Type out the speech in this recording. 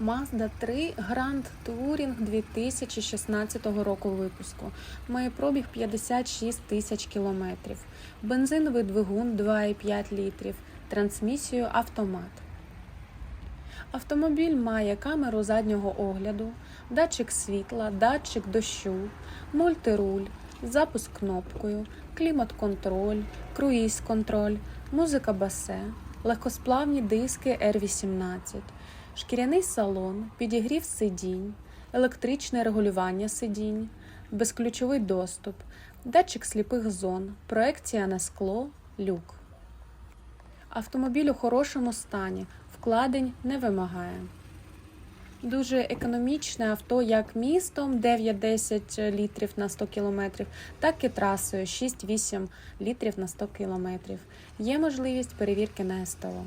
Mazda 3 Grand Touring 2016 року випуску. Має пробіг 56 тисяч кілометрів. Бензиновий двигун 2,5 літрів. Трансмісію автомат. Автомобіль має камеру заднього огляду, датчик світла, датчик дощу, мультируль, запуск кнопкою, клімат-контроль, круїз-контроль, музика басе, легкосплавні диски R18, шкіряний салон, підігрів сидінь, електричне регулювання сидінь, безключовий доступ, датчик сліпих зон, проекція на скло, люк. Автомобіль у хорошому стані, вкладень не вимагає. Дуже економічне авто як містом 9-10 літрів на 100 км, так і трасою 6-8 літрів на 100 км. Є можливість перевірки на СТО.